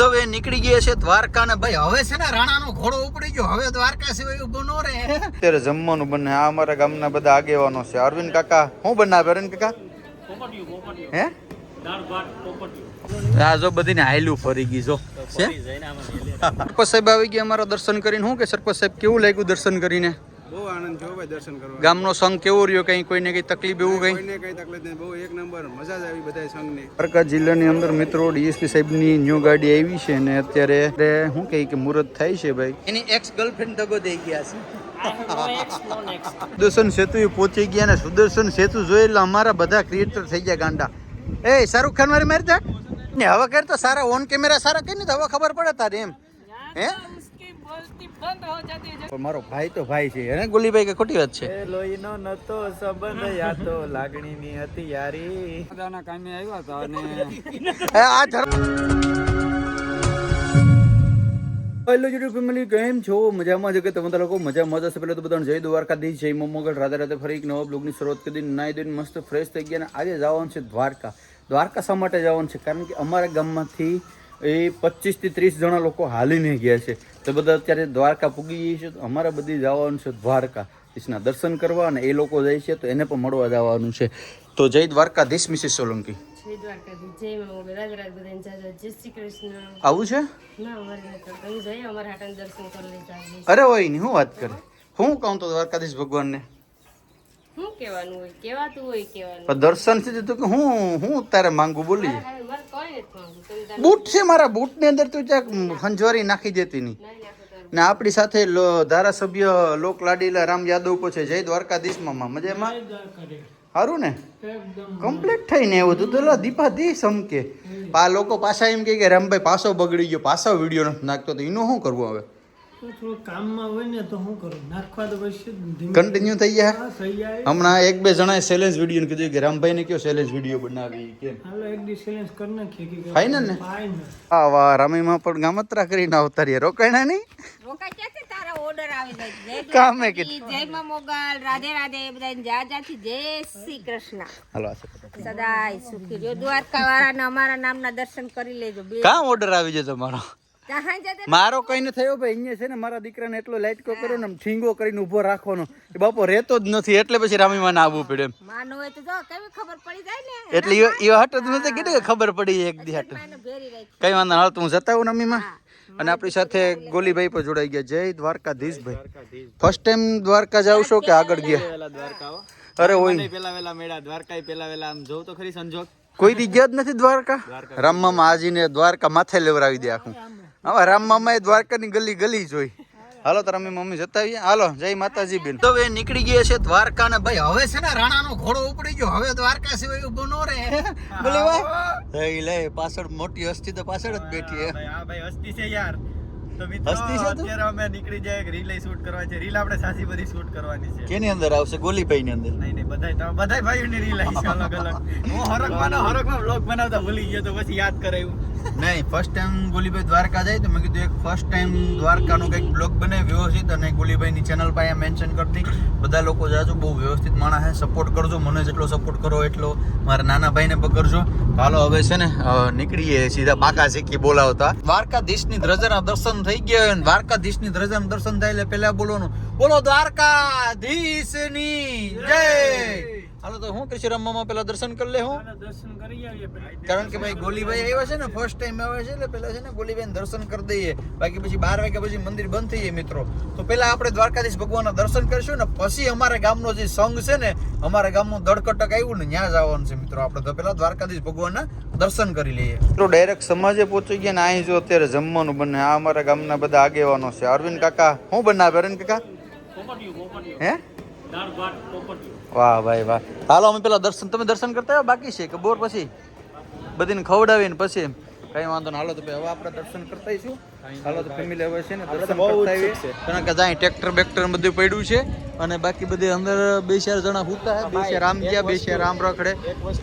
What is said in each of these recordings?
તો હવે નીકળી ગયા છે દ્વારકા ને ભાઈ હવે છે ને રાણાનો ઘોડો ઉપડી ગયો. હવે દ્વારકા સિવાય ઊભો નો રહે. અત્યારે જમવાનું બને આ અમારા ગામના બધા આગેવાનો છે. અરવિંદ કાકા શું બનાવે અરવિંદ કાકા? હે? આ જો બધી હાયલું ફરી ગઈ જો. સરપંચ સાહેબ આવી ગયા અમારા દર્શન કરીને. શું કે સરપંચ સાહેબ કેવું લાગ્યું દર્શન કરીને? બહુ આનંદ થયો ભાઈ દર્શન કરવા. ગામનો સંઘ કેવો રહ્યો? કઈ કોઈને કઈ તકલીફ એવું કઈ? કોઈને કઈ તકલીફ નહીં. બહુ એક નંબર. મજા જ આવી બધા સંઘની. દ્વારકા જિલ્લાની અંદર મિત્રો ડીએસપી સાહેબની ન્યુ ગાડી આવી છે ને અત્યારે શું કહે કે મુહૂર્ત થાય છે ભાઈ? એની એક્સ ગર્લફ્રેન્ડ દગો દઈ ગયા છે. સુદર્શન સેતુ પહોંચી ગયા ને સુદર્શન સેતુ જોઈ એટલે અમારા બધા ક્રિએટર થઈ ગયા ગાંડા. એ શાહરુખ ખાન મારી મારી જા. ને હવે કર તો સારા ઓન કેમેરા સારા કઈ ને તો હવે ખબર પડે તારે એમ. હે? મારો ભાઈ તો ભાઈ છે. હે ગુલીભાઈ કે ખોટી વાત છે? લોહીનો નતો સંબંધ યા તો લાગણીની હતી યારી. દાદાના કામે આવ્યા હતા અને એ આ ધર હેલો યુટ્યુબ ફેમિલી કેમ છો? મજામાં છે કે તમે લોકો? મજામાં જશે પહેલાં તો બધાને જય દ્વારકાધીશ જય મોમોગઢ રાધે રાધે ફરી એક નવા બ્લોગની શરૂઆત કરી દીધી. નાઈ દઈને મસ્ત ફ્રેશ થઈ ગયા અને આજે જવાનું છે દ્વારકા. દ્વારકા શા માટે જવાનું છે? કારણ કે અમારા ગામમાંથી એ પચીસથી ત્રીસ જણા લોકો હાલીને ગયા છે. તો બધા અત્યારે દ્વારકા પૂગી જઈએ છીએ તો અમારે બધી જવાનું છે દ્વારકા. કૃષ્ણના દર્શન કરવા અને એ લોકો જાય છે તો એને પણ મળવા જવાનું છે. તો જય દ્વારકાધીશ મિસિસ સોલંકી. આવું છે. અરે હોય હું વાત કરે? હું કહું તો દ્વારકાધીશ ભગવાનને? દર્શનથી તો કે હું હું તારે માંગુ બોલી? બૂટ છે મારા બૂટની અંદર તું ક્યાંક હંજવારી નાખી દેતી નહીં. ને આપણી સાથે ધારાસભ્ય લોક લાડીલા રામ યાદવ પણ છે જય દ્વારકાધીશ મામા મજામાં સારું ને? કમ્પ્લીટ થઈને એવું તું તો દીપા દી સમકે આ લોકો પાછા એમ કે રામભાઈ પાછો બગડી ગયો પાછો વીડિયો નથી નાખતો. તો એનું શું કરવું હવે? તો થોડું કામમાં હોય ને તો શું કરું. નાખવા તો પછી ધીમે કન્ટિન્યુ થઈ ગયા હમણાં એક બે જણાએ ચેલેન્જ વીડિયો કીધું કે રામભાઈ ને કયો ચેલેન્જ વીડિયો બનાવી? કે ફાઈનલ ને? હા વાહ રામીમાં પણ ગામત્રા કરીને આવતા રોકાણા નહીં? રોકા ક્યાંથી? તારા ઓર્ડર આવી જાય. જય કામે કે જય મોગલ રાધે રાધે બધાને જા જાથી. જય શ્રી કૃષ્ણ. હાલો સદાય સુખી રહ્યો. દ્વારકા વાળાને અમારા નામના દર્શન કરી લેજો. કામ ઓર્ડર આવી જાય તમારો. મારો કઈ ન થયો ભાઈ અહીંયા છે ને મારા દીકરાને એટલો લાઈટકો કર્યો ને ઠીંગો કરીને ઊભો રાખવાનો. એ બાપો રહેતો જ નથી એટલે પછી રામીમાં ના આવવું પડે માનો હોય તો જો કેવી ખબર પડી જાય ને? એટલે એ હટ જ નથી કીધું કે ખબર પડી એક દી હટ. કઈ વાંધો હાલ તું જતા આવું રમીમાં. અને આપણી સાથે ગોલીભાઈ પણ જોડાઈ ગયા. જય દ્વારકાધીશ ભાઈ. ફર્સ્ટ ટાઈમ દ્વારકા જાવ છો કે આગળ ગયા. અરે હોય પેલા વેલા મેળા દ્વારકા પેલા વેલા આમ જોઉં તો ખરી સંજોગ. કોઈ દી ગયા જ નથી દ્વારકા? રામમાં આજીને દ્વારકા માથે લેવરાવી દે આખું. હવે રામમામા એ દ્વારકાની ગલી ગલી જોઈ. હાલો તારા રમી મમ્મી જતા આવીએ હાલો જય માતાજી બેન. તો હવે નીકળી ગયા છે દ્વારકા ને ભાઈ હવે છે ને રાણાનો ઘોડો ઉપડી ગયો. હવે દ્વારકા સિવાય ઊભો નો રહે. બોલે ભાઈ. લે પાછળ મોટી હસ્તી તો પાછળ જ બેઠી હે. હા ભાઈ હસ્તી છે યાર. તો મિત્રો? અત્યારે અમે નીકળી જાય એક રીલ શૂટ કરવાની છે. રીલ આપણે સાસી બધી શૂટ કરવાની છે. કેની અંદર આવશે? ગોલીભાઈ ની અંદર? નહીં બધાય તમે બધાય ભાઈઓની રીલ આવી છે અલગ અલગ. હું હરકમાં ને હરકમાં vlog બનાવતા ભૂલી ગયો તો પછી યાદ કરાયું. નહીં ફર્સ્ટ ટાઈમ ગોલીભાઈ દ્વારકા જાય તો મેં કીધું એક ફર્સ્ટ ટાઈમ દ્વારકાનો કંઈક બ્લોગ બને વ્યવસ્થિત અને ગોલીભાઈની ચેનલ પાસે મેન્શન કરતી. બધા લોકો જાજો બહુ વ્યવસ્થિત માણસ છે સપોર્ટ કરજો મને જેટલો સપોર્ટ કરો એટલો મારા નાના ભાઈને પણ કરજો હાલો હવે છે ને નીકળીએ સીધા બાકા શીખી બોલાવતા. દ્વારકાધીશની ધ્રજાના દર્શન થઈ ગયા અને દ્વારકાધીશની ધ્રજાના દર્શન થાય એટલે પહેલા બોલવાનું. બોલો દ્વારકાધીશની જય! હાલો તો હું કૃષ્ણ રમવામાં પેલા દર્શન કરી લે હું દર્શન કરી આવીએ કારણ કે ભાઈ ગોલીભાઈ આવ્યા છે ને ફર્સ્ટ ટાઈમ આવે છે એટલે પેલા છે ને ગોલીભાઈ દર્શન કરી દઈએ. બાકી પછી બાર વાગ્યા પછી મંદિર બંધ થઈ જાય મિત્રો. તો પેલા આપણે દ્વારકાધીશ ભગવાનના દર્શન કરીશું ને પછી અમારા ગામનો જે સંઘ છે ને અમારા ગામનું દડકટક આવ્યું ને ત્યાં જવાનું છે મિત્રો. આપણે તો પેલા દ્વારકાધીશ ભગવાનના દર્શન કરી લઈએ. મિત્રો ડાયરેક્ટ સમાજે પહોંચી ગયા ને અહીં જો અત્યારે જમવાનું બને. આ અમારા ગામના બધા આગેવાનો છે. અરવિંદ કાકા શું બનાવે? અરવિંદ કાકા? હે? વાહ ભાઈ વાહ. હાલો અમે પેલા દર્શન તમે દર્શન કરતા આવ્યા બાકી છે કે બોર પછી? બધીને ખવડાવીને પછી કઈ વાંધો નહીં. હાલો તો ભાઈ હવે આપણે દર્શન કરતા આવીશું. હાલો તો ફેમિલી હવે છે ને દર્શન કરતા આવીએ. કારણ કે ત્યાં ટ્રેક્ટર બેક્ટર બધું પડ્યું છે અને બાકી બધી અંદર બે ચાર જણા હુતા હે. બે ચાર રામ ગયા બે ચાર રામ રખડે.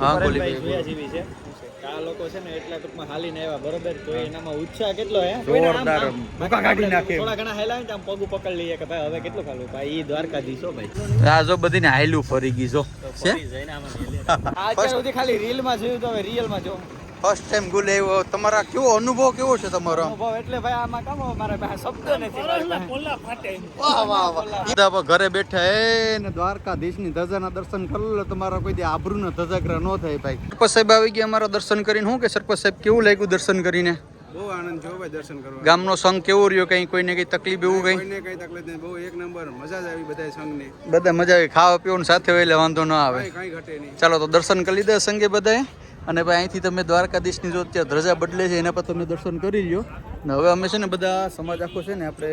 હા છે. કે આ લોકો છે ને એટલા ટૂંકમાં હાલીને આવ્યા બરોબર? તો એનામાં ઉત્સાહ કેટલો હે? જોરદાર ભૂકા કાઢી નાખે. થોડા ઘણા હેલા ને આમ પગ પકડી લઈએ કે ભાઈ હવે કેટલું ખાલું? ભાઈ ઈ દ્વારકાધીશ ભાઈ. આ જો બધીને હાયલું ફરી ગઈ જો. છે? અત્યાર સુધી ખાલી રીલમાં જોયું તો હવે રિયલમાં જો. ફર્સ્ટ ટાઈમ ગુલ આવ્યો તમારા કેવો અનુભવ કેવો છે તમારો અનુભવ એટલે ભાઈ આમાં કામ મારા પાસે શબ્દ નથી. વાહ વાહ વાહ. ઘરે બેઠા એ ને દ્વારકાધીશની ધજાના દર્શન કરી લો. તમારા કોઈ દી આબરૂના ધજાગરા ન થાય ભાઈ. સરપંચ સાહેબ આવી ગયા અમારા દર્શન કરીને. શું કે સરપંચ સાહેબ કેવું લાગ્યું દર્શન કરીને? બહુ આનંદ થયો ભાઈ દર્શન કરવા. ગામનો સંઘ કેવો રહ્યો? કઈ કોઈને કઈ તકલીફ એવું કઈ? કોઈને કઈ તકલીફ નહીં. બહુ એક નંબર. મજા જ આવી બધા સંઘની. બધા મજા આવી. ખાવા પીવાનું સાથે હોય એટલે વાંધો ન આવે. કઈ કઈ ઘટે નહીં. ચાલો તો દર્શન કરી લીધા સંગે બધાએ અને ભાઈ અહીંથી તમે દ્વારકાધીશની જો ત્યાં ધજા બદલે છે એના પર તમે દર્શન કરી લ્યો. ને હવે અમે છે ને બધા સમાજ આખો છે ને આપણે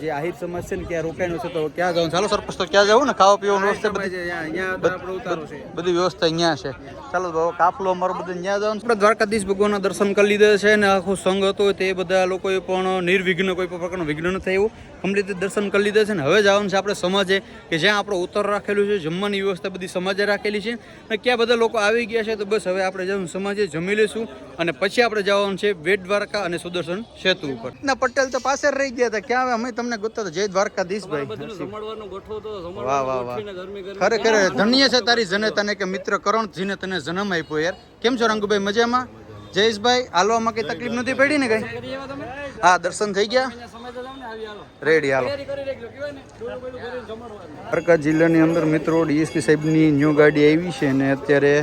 જે આહિર સમાજ છે ને ક્યાં રોકાવાનું છે તો ક્યાં જવાનું? ચાલો સરપંચ તો ક્યાં જવું ને? ખાવા પીવાનું વ્યવસ્થા બધી અહીંયા અહીંયા તો છે. બધી વ્યવસ્થા અહીંયા છે. ચાલો તો હવે કાફલો અમારો બધું ત્યાં જવાનું આપણે દ્વારકાધીશ ભગવાનના દર્શન કરી લીધા છે ને આખો સંઘ હતો તે બધા લોકોએ પણ નિર્વિઘ્ન કોઈ પણ પ્રકારનું વિઘ્ન ન થયું. કમ્પ્લીટ દર્શન કરી લીધા છે ને હવે જવાનું છે આપણે સમાજે કે જ્યાં આપણો ઉત્તર રાખેલું છે જમવાની વ્યવસ્થા બધી સમાજે રાખેલી છે. અને ક્યાં બધા લોકો આવી ગયા છે તો બસ હવે આપણે જવાનું સમાજે જમી લઈશું અને પછી આપણે જવાનું છે વેટ દ્વારકા અને સુદર્શન સેતુ ઉપર. ના પટેલ તો પાસે રહી ગયા હતા. ક્યાં હવે અમે તમને ગોતતા જય દ્વારકાધીશ ભાઈ. વાહ વાહ વાહ. ખરેખર ધન્ય છે તારી જનતાને કે મિત્ર કરણજીને તને જન્મ આપ્યો યાર. કેમ છો રંગુભાઈ? મજામાં? જયેશભાઈ હાલવામાં કઈ તકલીફ નથી પડી ને કઈ? હા દર્શન થઈ ગયા? રેડી હાલો. દ્વારકા જિલ્લાની અંદર મિત્રો ડીએસપી સાહેબની ન્યૂ ગાડી આવી છે અને અત્યારે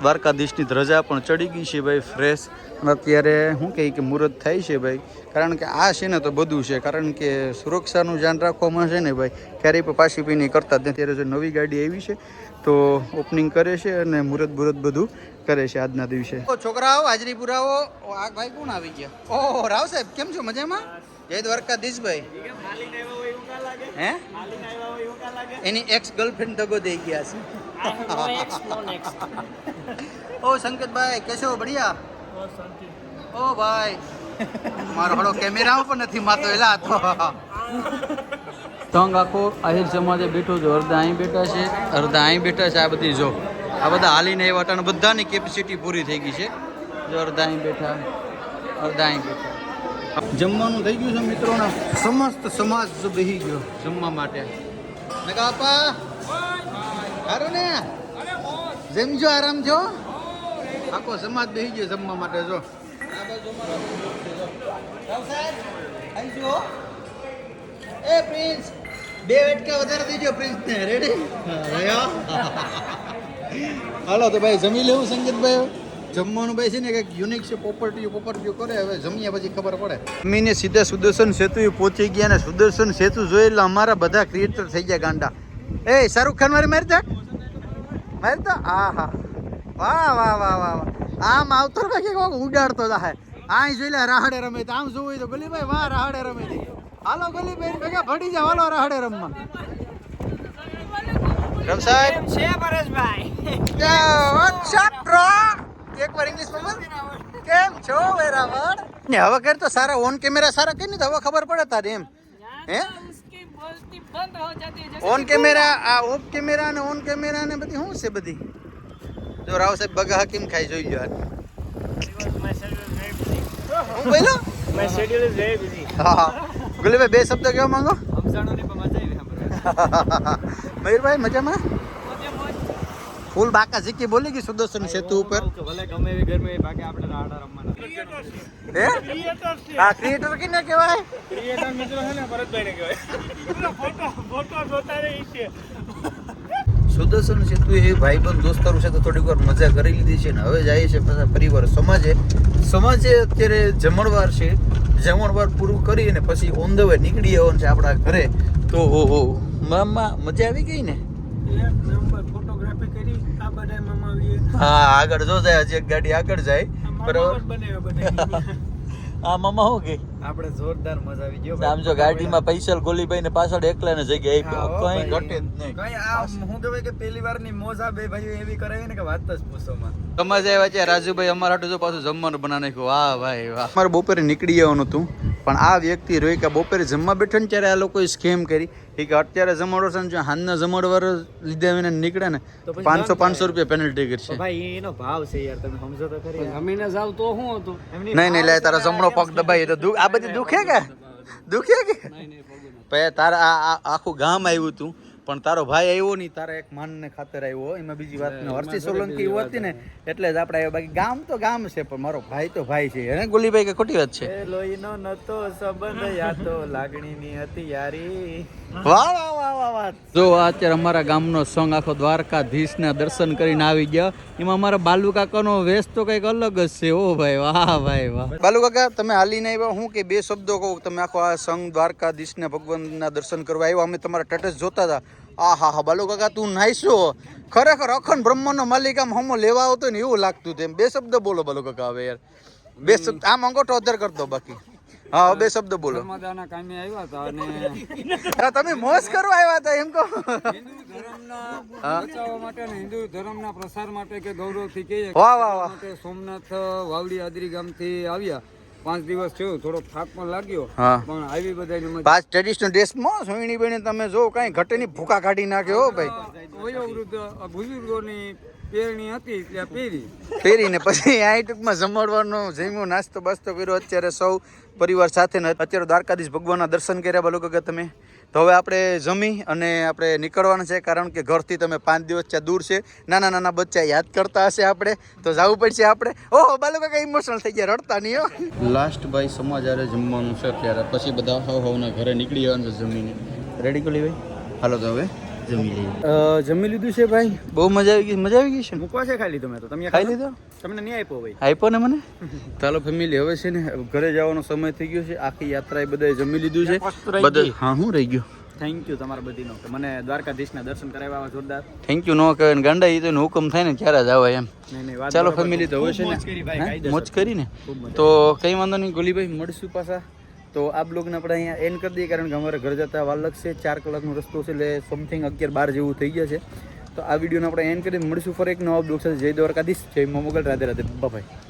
દ્વારકાધીશની ધ્વજા પણ ચડી ગઈ છે ભાઈ ફ્રેશ. અને અત્યારે શું કહે કે મુહૂર્ત થાય છે ભાઈ. કારણ કે આ છે ને તો બધું છે. કારણ કે સુરક્ષાનું ધ્યાન રાખવામાં છે ને ભાઈ ક્યારેય પણ પાછી પી નહીં કરતા જ અત્યારે જો નવી ગાડી આવી છે તો ઓપનિંગ કરે છે અને મુહૂર્ત મુહૂર્ત બધું કરે છે આજના દિવસે. છોકરાઓ હાજરી પુરાવો. આ ભાઈ કોણ આવી ગયા? ઓહો રાવ સાહેબ કેમ છો? મજામાં? જય દ્વારકા ભાઈ. હે? એની એક્સ ગર્લફ્રેન્ડ દગો દઈ ગયા છે. ઓ સંકેતભાઈ કેશો, બઢિયા? ઓ ભાઈ, મારો હળો કેમેરા પણ નથી માતો એલા તો તંગ આખો આહિર સમાજે બેઠો છે, અર્ધા અહીં બેઠા છે અડધા અહીં બેઠા છે, આ બધી જો. આ બધા હાલીને એ વાટાને બધાની કેપેસિટી પૂરી થઈ ગઈ છે. જો અડધા અહીં બેઠા, અર્ધા અહીં બેઠા. જમવાનું થઈ ગયું છે મિત્રોના. સમસ્ત સમાજ બેહી ગયો. જમવા માટે. કાપા સારું ને? જેમ જો આરામ છો આખો સમાજ બેહી ગયો જમવા માટે, જો. એ પ્રિન્સ, બે વેટકા વધારે દેજો પ્રિન્સ ને રેડી? હાલો, તો ભાઈ જમી લેવું સંગીતભાઈ? જમવાનું ભાઈ છે ને કંઈક યુનિક છે પોપર્ટી પોપર્ટીઓ કરે હવે જમીએ પછી ખબર પડે. અમીને સીધા સુદર્શન સેતુ પહોંચી ગયા ને સુદર્શન સેતુ જોઈ એટલે અમારા બધા ક્રિએટર થઈ ગયા ગાંડા. એ શાહરુખ ખાન મારી મારી તક મારી તો આ હા વાહ વાહ વાહ વાહ વાહ. આમ આવતો ને કે કોક ઉડાડતો જાય આય જોઈ લે રાહડે રમે તો આમ જોવું હોય તો ગલીભાઈ વાહ રાહડે રમે છે. હાલો ગલીભાઈ ભેગા ભડી જાવ હાલો રાહડે રમવા. રમ સાહેબ. છે પરેશભાઈ? વોટ્સ અપ બ્રો એક વાર ઇંગ્લિશમાં બોલ. કેમ છો વેરાવળ? ને હવે કર તો સારા ઓન કેમેરા સારા કઈ નહીં? તો હવે ખબર પડે તારે એમ. હે? ઓન કેમેરા આ ઓફ કેમેરા ને ઓન કેમેરા ને બધી શું છે બધી? જો રાવ સાહેબ બગા હકીમ ખાઈ જોઈ યાર હું બોલો my schedule is very busy હા ગુલીભાઈ બે શબ્દ કહેવા માંગો? સમજાણો ને મજા આવી સાંભળવા. મયુરભાઈ મજામાં? ફૂલ બાકા ઝીકી બોલી ગઈ સુદર્શન સેતુ ઉપર. ભલે ગમે એવી ગરમી બાકી આપણે રાડા રમવાના. હે? આ ક્રિએટર કેને કહેવાય? ક્રિએટર મિત્રો છે ને ભરતભાઈ ને કહેવાય ફોટો ફોટો જોતા રહી છે. સુદર્શન સેતુ એ ભાઈબંધ દોસ્તારો સાથે થોડીક વાર મજા કરી લીધી છે ને હવે જાય છે પાછા પરિવાર સમાજે. સમાજે અત્યારે જમણવાર છે. જમણવાર પૂરું કરી અને પછી ઓન ધ વે નીકળી આવવાનું છે આપણા ઘરે. તો હો હો. મામા મજા આવી ગઈ ને એક નંબર ફોટોગ્રાફી કરી આ બધા મામાવીએ હા આગળ જો જાય હજી એક ગાડી આગળ જાય. બરાબર? આ મામા હું કે? આપણે જોરદાર મજા આવી ગયો આમ જો ગાડીમાં પૈસા ગોલીભાઈ ને પાછળ એકલા ને જગ્યાએ હા, કઈ ઘટે જ નહીં. કઈ આ હું કહેવાય કે પહેલી વારની મોજા બે ભાઈઓ એવી કરાવી ને કે વાત જ પૂછો માં સમાજ આવ્યા છે રાજુભાઈ અમારા હાટુ જો પાછું જમવાનું બના નાખ્યું. વાહ ભાઈ વાહ. અમારે બપોરે નીકળી જવાનું હતું પણ આ વ્યક્તિ રોઈ કે બપોરે જમવા બેઠો ને ત્યારે આ લોકોએ સ્કેમ કરી. એ કે અત્યારે જમાડો છે ને જો હાલના જમાડવાર લીધે વિના નીકળે ને તો પાંચસો પાંચસો રૂપિયા પેનલ્ટી કરશે ભાઈ એનો ભાવ છે યાર તમે સમજો તો ખરી જમીને જાવ તો શું હતું. નહીં નહીં લે તારા જમણો પગ દબાઈ તો આ બધી દુખે કે? દુખે કે? પછી તારા આખું ગામ આવ્યું હતું પણ તારો ભાઈ આવ્યો નહીં તારા એક માનને ખાતર આવ્યો એમાં બીજી વાત ને હર્ષિ સોલંકી હતી ને એટલે જ આપણે આવ્યો. બાકી ગામ તો ગામ છે પણ મારો ભાઈ તો ભાઈ છે. હે ગુલીભાઈ કે ખોટી વાત છે? એ લોહીનો નતો સંબંધ યાતો લાગણીની હતી યારી. વાહ વાહ વાહ વાહ વાહ. જો અત્યારે અમારા ગામનો સોંગ આખો દ્વારકાધીશના દર્શન કરીને આવી ગયા. એમાં અમારા બાલુ કાકાનો વેશ તો કંઈક અલગ જ છે. ઓ ભાઈ વાહ ભાઈ વાહ. બાલુ કાકા તમે હાલીને આવ્યા. હું કે બે શબ્દો કહું. તમે આખો આ સંઘ ભગવાન ભગવાનના દર્શન કરવા આવ્યા. અમે તમારા ટટસ જોતા હતા. આ હા હા બાલુ કાકા તું નાઈશો ખરેખર અખંડ બ્રહ્મનો માલિક આમ હમો લેવા આવતો ને એવું લાગતું તેમ બે શબ્દ બોલો બાલુ કાકા હવે યાર. બે શબ્દ આમ અંગોઠો અધર કરતો બાકી. હા બે શબ્દ બોલો. કામે આવ્યા હતા અને તમે મોજ કરવા આવ્યા હતા એમ કહો. હિન્દુ ધર્મના બચાવવા માટે અને હિન્દુ ધર્મના પ્રસાર માટે કે ગૌરવથી કહીએ વાહ, વાહ, વાહ. સોમનાથ વાવડી આદરી ગામથી આવ્યા. પાંચ દિવસ થયો થોડો થાક પણ લાગ્યો. પણ આવી બધાની પાંચ ટ્રેડિશનલ ડ્રેસમાં સોયણી બેને તમે જો કાંઈ ઘટે નહીં ભૂકા કાઢી નાખ્યો ભાઈ. વયોવૃદ્ધ બુઝુર્ગોની પેરણી હતી ત્યાં પહેરી. ફેરીને પછી આ ટૂંકમાં જમણવાનો જમ્યો નાસ્તો બાસ્તો કર્યો. અત્યારે સૌ પરિવાર સાથે ને અત્યારે દ્વારકાધીશ ભગવાનના દર્શન કર્યા બોલો કે તમે? તો હવે આપણે જમી અને આપણે નીકળવાનું છે કારણ કે ઘરથી તમે પાંચ દિવસ ત્યાં દૂર છે. નાના નાના બચ્ચા યાદ કરતા હશે આપણે. તો જવું પડશે આપણે. ઓહો બાલુ કાકા ઇમોશનલ થઈ ગયા રડતા નહીં હો. લાસ્ટ ભાઈ સમાચારે જમવાનું છે ત્યારે પછી બધા હવ હવના ઘરે નીકળી જવાનું છે જમીને. રેડી કરી ભાઈ? હાલો તો હવે જમી લઈએ. જમી લીધું છે ભાઈ? બહુ મજા આવી ગઈ મજા આવી ગઈ છે મૂકવા છે ખાલી તમે તો. તમે ખાઈ લીધો? તમને નહીં આપ્યો ભાઈ. આપ્યો ને મને? ચાલો ફેમિલી હવે છે ને ઘરે જવાનો સમય થઈ ગયો છે. આખી યાત્રા એ બધાએ જમી લીધું છે. બધા હા હું રહી ગયો. થેન્ક યુ તમારા બધીનો. કે મને દ્વારકાધીશના દર્શન કરાવ્યા જોરદાર. થેન્ક યુ નો કહેવાય ગાંડા એ તો હુકમ થાય ને ત્યારે જ આવે એમ. ચાલો ફેમિલી તો હવે છે મોજ કરી ને મોજ કરીને. તો કઈ વાંધો નહીં ગોલીભાઈ મળશું પાછા. તો આ બ્લોગને આપણે અહીંયા એન્ડ કરી દઈએ કારણ કે અમારે ઘર જતા વાર લાગશે ચાર કલાકનો રસ્તો છે એટલે સમથિંગ અગિયાર બાર જેવું થઈ ગયા છે. તો આ વિડીયોને આપણે એન્ડ કરી મળીશું ફરી એક નવા બ્લોગ સાથે. જય દ્વારકાધીશ. જય મોગલ. રાધે રાધે. બાય.